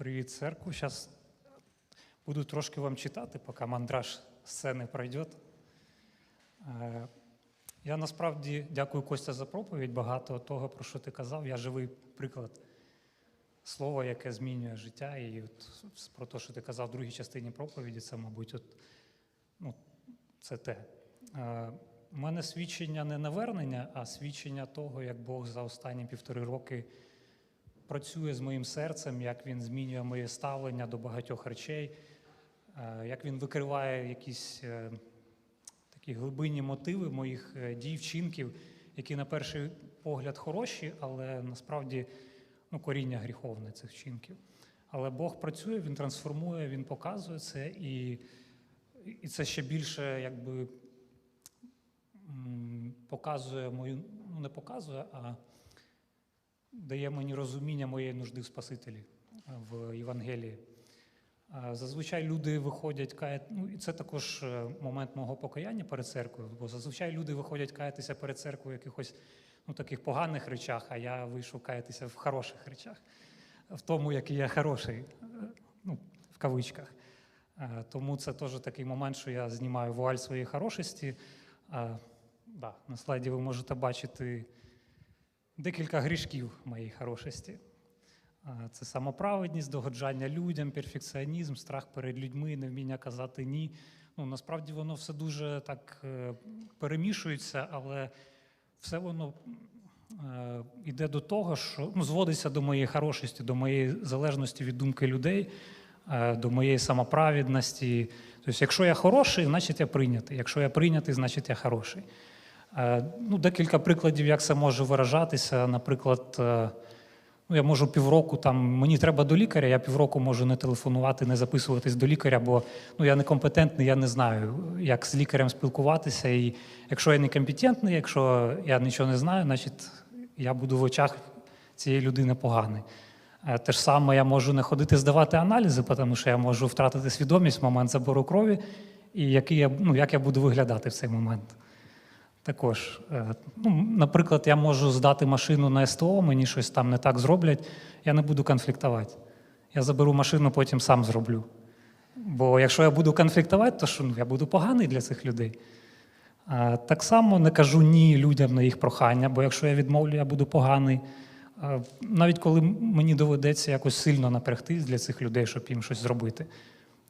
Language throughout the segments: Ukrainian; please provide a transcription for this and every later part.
Привіт, церкву. Зараз буду трошки вам читати, поки мандраж сцени пройде. Е, Я насправді дякую Костя за проповідь. Багато того, про що ти казав. Я живий приклад слова, яке змінює життя. І от про те, що ти казав в другій частині проповіді, це, мабуть, от, ну, це те. Е, У мене свідчення не навернення, а свідчення того, як Бог за останні півтори роки працює з моїм серцем, як він змінює моє ставлення до багатьох речей, е, як він викриває якісь е, такі глибинні мотиви моїх е, дій, вчинків, які на перший погляд хороші, але насправді ну, коріння гріховне цих вчинків. Але Бог працює, він трансформує, він показує це, і, і це ще більше якби показує мою, ну не показує, а дає мені розуміння моєї нужди в Спасителі е, в Євангелії. Зазвичай люди виходять каять, ну і це також е, момент мого покаяння перед церквою, бо зазвичай люди виходять каятися перед церквою в якихось ну, таких поганих речах, а я вийшов каятися в хороших речах, в тому, який я хороший, е, ну, в кавичках. Тому це теж такий момент, що я знімаю вуаль своєї хорошості. Да, на слайді ви можете бачити декілька грішків моєї хорошості. Це самоправедність, догоджання людям, перфекціонізм, страх перед людьми, невміння казати ні. Ну, насправді воно все дуже так е, перемішується, але все воно е, йде до того, що ну, зводиться до моєї хорошості, до моєї залежності від думки людей, е, до моєї самоправедності. Тобто, якщо я хороший, значить я прийнятий. Якщо я прийнятий, значить я хороший. Е, Ну, декілька прикладів, як це може виражатися. Наприклад, е, ну, я можу півроку там, мені треба до лікаря, я півроку можу не телефонувати, не записуватись до лікаря, бо ну, я некомпетентний, я не знаю, як з лікарем спілкуватися. І якщо я некомпетентний, якщо я нічого не знаю, значить я буду в очах цієї людини поганий. Е, Те ж саме я можу не ходити здавати аналізи, тому що я можу втратити свідомість в момент забору крові, і який я, ну, як я буду виглядати в цей момент. Також, е, ну, наприклад, я можу здати машину на СТО, мені щось там не так зроблять, я не буду конфліктувати. Я заберу машину, потім сам зроблю. Бо якщо я буду конфліктувати, то що ну, я буду поганий для цих людей. Так само не кажу ні людям на їх прохання, бо якщо я відмовлю, я буду поганий. Навіть коли мені доведеться якось сильно напрягтись для цих людей, щоб їм щось зробити.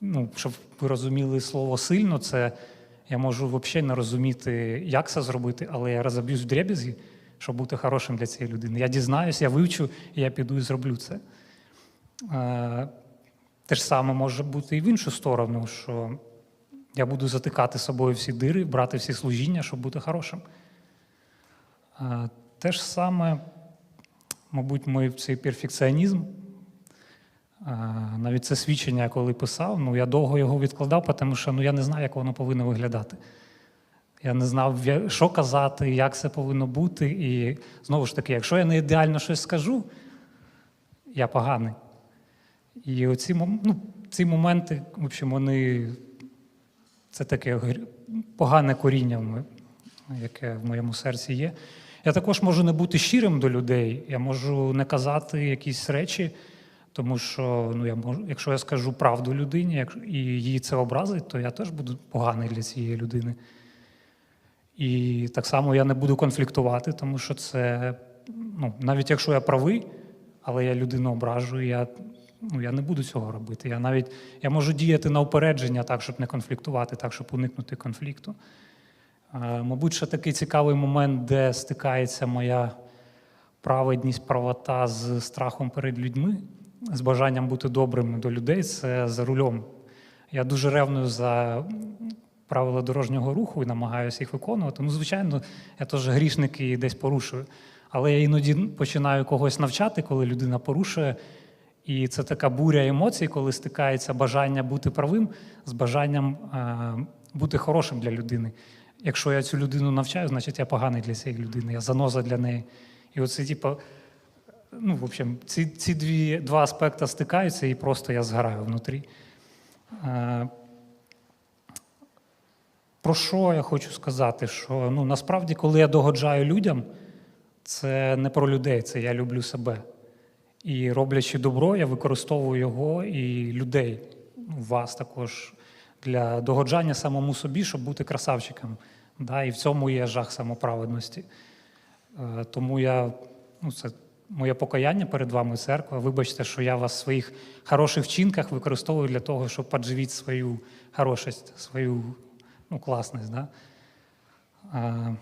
Ну, щоб ви розуміли слово сильно, це я можу взагалі не розуміти, як це зробити, але я розоб'юсь в дребізги, щоб бути хорошим для цієї людини. Я дізнаюсь, я вивчу, і я піду і зроблю це. Е, Те ж саме може бути і в іншу сторону, що я буду затикати собою всі дири, брати всі служіння, щоб бути хорошим. Е, Те ж саме, мабуть, мій цей перфекціонізм. Навіть це свідчення, коли писав, ну я довго його відкладав, тому що ну, я не знаю, як воно повинно виглядати. Я не знав, що казати, як це повинно бути. І знову ж таки, якщо я не ідеально щось скажу, я поганий. І оці ну, ці моменти, в общем, вони це таке погане коріння, яке в моєму серці є. Я також можу не бути щирим до людей, я можу не казати якісь речі, тому що ну, я можу, якщо я скажу правду людині і її це образить, то я теж буду поганий для цієї людини. І так само я не буду конфліктувати, тому що це, ну, навіть якщо я правий, але я людину ображую, я, ну, я не буду цього робити. Я навіть я можу діяти на упередження так, щоб не конфліктувати, так, щоб уникнути конфлікту. Мабуть, ще такий цікавий момент, де стикається моя праведність, правота з страхом перед людьми, з бажанням бути добрим до людей, це за рулем. Я дуже ревную за правила дорожнього руху і намагаюся їх виконувати. Ну, звичайно, я теж грішник і десь порушую. Але я іноді починаю когось навчати, коли людина порушує. І це така буря емоцій, коли стикається бажання бути правим з бажанням е, бути хорошим для людини. Якщо я цю людину навчаю, значить я поганий для цієї людини, я заноза для неї. І оце, типу, ну, в общем, ці, ці дві, два аспекти стикаються, і просто я згораю внутрі. Е, Про що я хочу сказати? Що ну, насправді, коли я догоджаю людям, це не про людей, це я люблю себе. І роблячи добро, я використовую його і людей, вас також, для догоджання самому собі, щоб бути красавчиком. Да? І в цьому є жах самоправедності. Е, Тому я, ну, це моє покаяння перед вами, церква. Вибачте, що я вас в своїх хороших вчинках використовую для того, щоб подживити свою хорошість, свою ну, класність. Да? Е,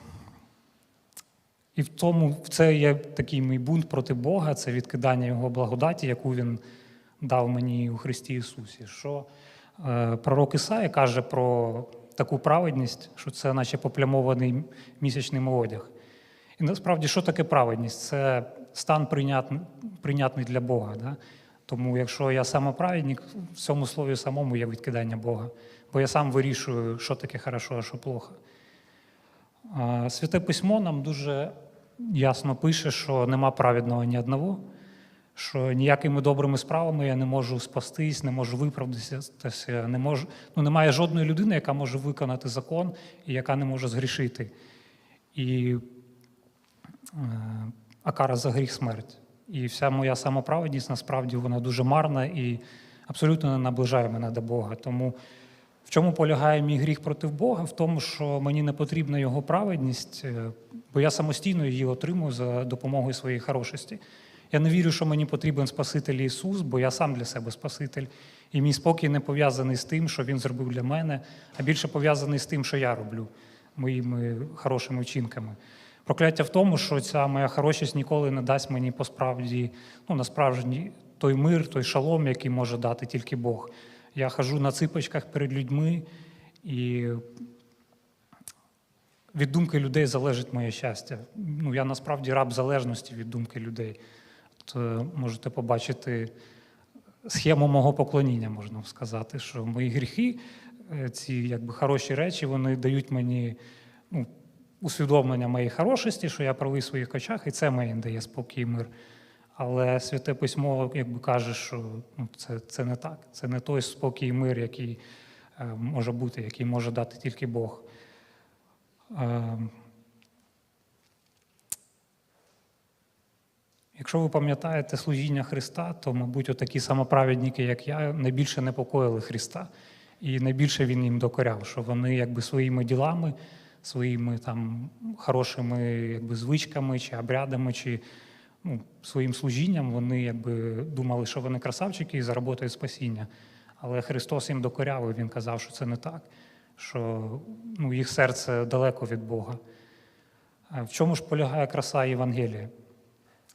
І в тому це є такий мій бунт проти Бога, це відкидання Його благодаті, яку Він дав мені у Христі Ісусі. Що е, пророк Ісая каже про таку праведність, що це наче поплямований місячним одяг. І насправді, що таке праведність? Це стан прийнятний, прийнятний для Бога. Да? Тому якщо я самоправедник, в цьому слові самому є відкидання Бога. Бо я сам вирішую, що таке хорошо, а що плохо. Святе письмо нам дуже ясно пише, що нема праведного ні одного, що ніякими добрими справами я не можу спастись, не можу виправдатися, не можу, ну, немає жодної людини, яка може виконати закон і яка не може згрішити. І е, а кара за гріх смерть. І вся моя самоправедність насправді вона дуже марна і абсолютно не наближає мене до Бога. Тому в чому полягає мій гріх проти Бога? В тому, що мені не потрібна його праведність, е, бо я самостійно її отримую за допомогою своєї хорошості. Я не вірю, що мені потрібен Спаситель Ісус, бо я сам для себе Спаситель. І мій спокій не пов'язаний з тим, що Він зробив для мене, а більше пов'язаний з тим, що я роблю моїми хорошими вчинками. Прокляття в тому, що ця моя хорошість ніколи не дасть мені по справді, ну насправді той мир, той шалом, який може дати тільки Бог. Я хожу на ципочках перед людьми, і від думки людей залежить моє щастя. Ну, я насправді раб залежності від думки людей. От, е, можете побачити схему мого поклоніння, можна сказати, що мої гріхи, е, ці якби хороші речі, вони дають мені ну, усвідомлення моєї хорошості, що я правий в своїх очах, і це мені дає спокій і мир. Але святе письмо, якби каже, що ну, це, це не так. Це не той спокій і мир, який е, може бути, який може дати тільки Бог. Е, Якщо ви пам'ятаєте служіння Христа, то, мабуть, отакі самоправедники, як я, найбільше непокоїли Христа, і найбільше Він їм докоряв, що вони якби своїми ділами, своїми там хорошими якби, звичками чи обрядами, чи ну, своїм служінням вони якби думали, що вони красавчики і заработають спасіння. Але Христос їм докоряв, і Він казав, що це не так, що ну, їх серце далеко від Бога. В чому ж полягає краса Євангелія?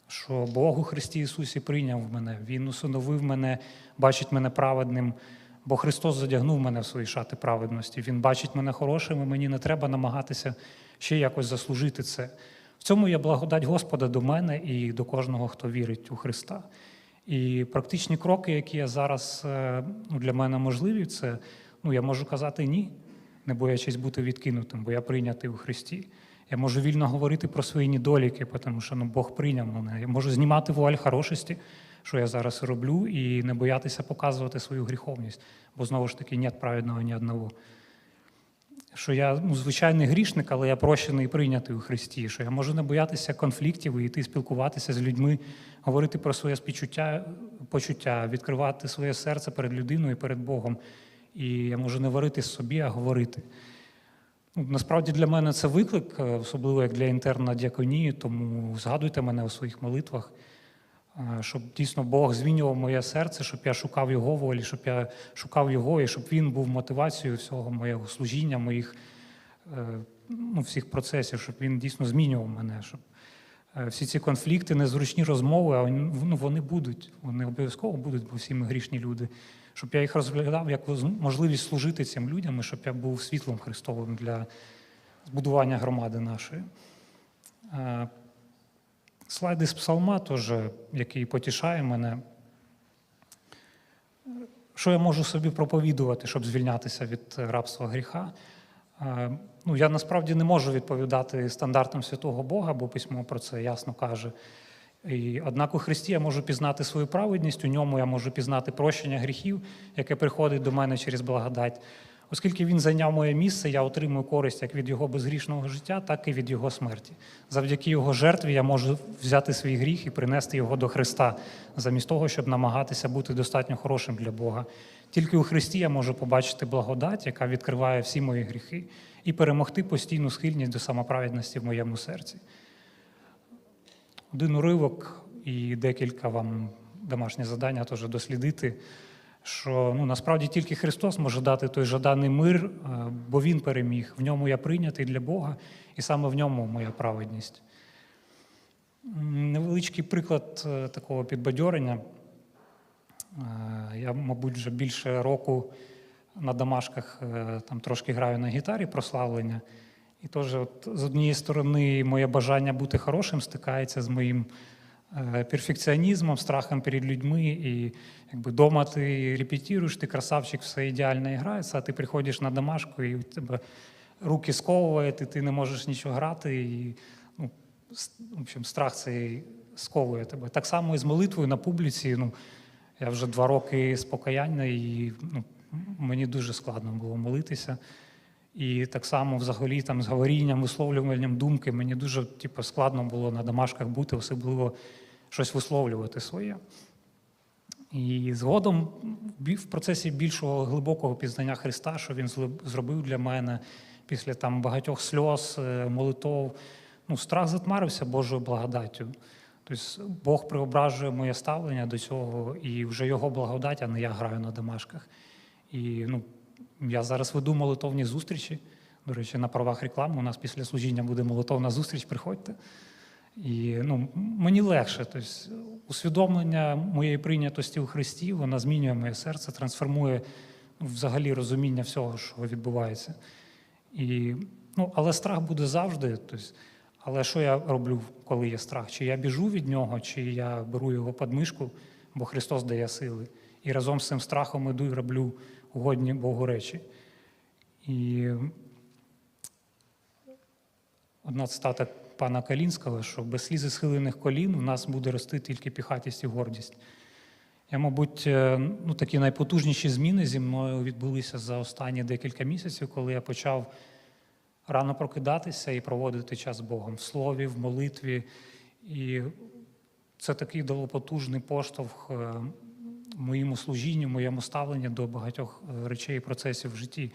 Що Бог у Христі Ісусі прийняв мене, Він усиновив мене, бачить мене праведним, бо Христос задягнув мене в свої шати праведності. Він бачить мене хорошим, і мені не треба намагатися ще якось заслужити це. В цьому є благодать Господа до мене і до кожного, хто вірить у Христа. І практичні кроки, які я зараз е, ну, для мене можливі, це ну, я можу казати ні, не боячись бути відкинутим, бо я прийнятий у Христі. Я можу вільно говорити про свої недоліки, тому що ну, Бог прийняв мене. Я можу знімати вуаль хорошості, що я зараз роблю, і не боятися показувати свою гріховність, бо знову ж таки нет праведного ні одного. Що я ну, звичайний грішник, але я прощений і прийнятий у Христі, що я можу не боятися конфліктів і йти спілкуватися з людьми, говорити про своє співчуття, почуття, відкривати своє серце перед людиною і перед Богом. І я можу не варити собі, а говорити. Ну, Насправді для мене це виклик, е, особливо як для інтерна діаконії, тому згадуйте мене у своїх молитвах, щоб дійсно Бог змінював моє серце, щоб я шукав Його волі, щоб я шукав Його, і щоб Він був мотивацією всього моєго служіння, моїх е, ну, всіх процесів, щоб він дійсно змінював мене. Щоб е, всі ці конфлікти, незручні розмови, а ну, вони будуть, вони обов'язково будуть, бо всі ми грішні люди. Щоб я їх розглядав як можливість служити цим людям, і щоб я був світлом Христовим для збудування громади нашої. Слайди з псалма, теж, який потішає мене. Що я можу собі проповідувати, щоб звільнятися від рабства гріха? Е, Ну, я насправді не можу відповідати стандартам святого Бога, бо письмо про це ясно каже. І, однак у Христі я можу пізнати свою праведність, у ньому я можу пізнати прощення гріхів, яке приходить до мене через благодать. Оскільки він зайняв моє місце, я отримую користь як від його безгрішного життя, так і від його смерті. Завдяки його жертві я можу взяти свій гріх і принести його до Христа, замість того, щоб намагатися бути достатньо хорошим для Бога. Тільки у Христі я можу побачити благодать, яка відкриває всі мої гріхи, і перемогти постійну схильність до самоправедності в моєму серці. Один уривок і декілька вам домашнє завдання теж дослідити, що ну, насправді тільки Христос може дати той жаданий мир, е, бо Він переміг. В ньому я прийнятий для Бога, і саме в ньому моя праведність. Невеличкий приклад е, такого підбадьорення. Е, Я, мабуть, вже більше року на домашках там трошки граю на гітарі прославлення. І теж, от, з однієї сторони, моє бажання бути хорошим стикається з моїм перфекціонізмом, страхом перед людьми. І якби дома ти репетируєш, ти красавчик, все ідеально грається, а ти приходиш на домашку, і у тебе руки сковує, і ти не можеш нічого грати. І, ну, в общем, страх цей сковує тебе. Так само і з молитвою на публіці. Ну, я вже два роки з покаяння, і ну, мені дуже складно було молитися. І так само взагалі там з говорінням, висловлюванням думки мені дуже типу, складно було на домашках бути, особливо щось висловлювати своє. І згодом в процесі більшого глибокого пізнання Христа, що він зробив для мене після там багатьох сльоз, е, молитов, ну, страх затмарився Божою благодаттю. Тобто Бог преображує моє ставлення до цього, і вже його благодать, а не я граю на домашках. І ну, я зараз веду молитовні зустрічі. До речі, на правах реклами у нас після служіння буде молитовна зустріч, приходьте. І ну, мені легше. Тобто, усвідомлення моєї прийнятості у Христі, вона змінює моє серце, трансформує взагалі розуміння всього, що відбувається. І, ну, але страх буде завжди. Тобто, але що я роблю, коли є страх? Чи я біжу від нього, чи я беру його під мишку, бо Христос дає сили. І разом з цим страхом іду і роблю угодні Богу речі. І одна цитата пана Калінського, що без слізи схилених колін у нас буде рости тільки піхатість і гордість. Я, мабуть, е, ну, такі найпотужніші зміни зі мною відбулися за останні декілька місяців, коли я почав рано прокидатися і проводити час з Богом в слові, в молитві. І це такий дало потужний поштовх е, моєму служінню, моєму ставленню до багатьох е, речей і процесів в житті.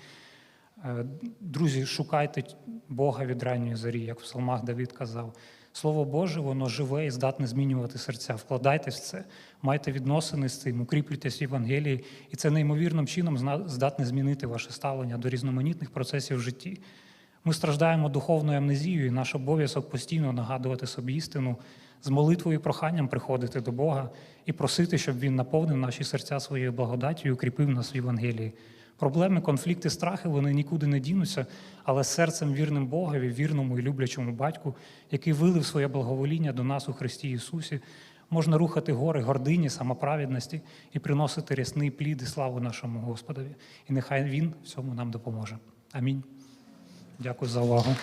Е, Друзі, шукайте Бога від ранньої зорі, як в псалмах Давид казав. Слово Боже, воно живе і здатне змінювати серця. Вкладайтесь в це, майте відносини з цим, укріплюйтесь в Євангелії, і це неймовірним чином здатне змінити ваше ставлення до різноманітних процесів в житті. Ми страждаємо духовною амнезією, і наш обов'язок постійно нагадувати собі істину, з молитвою і проханням приходити до Бога і просити, щоб Він наповнив наші серця своєю благодаттю і укріпив нас в Євангелії. Проблеми, конфлікти, страхи вони нікуди не дінуться, але серцем вірним Богові, вірному і люблячому батьку, який вилив своє благовоління до нас у Христі Ісусі, можна рухати гори гордині, самоправедності і приносити рясний плід і славу нашому Господові. І нехай Він в цьому нам допоможе. Амінь. Дякую за увагу.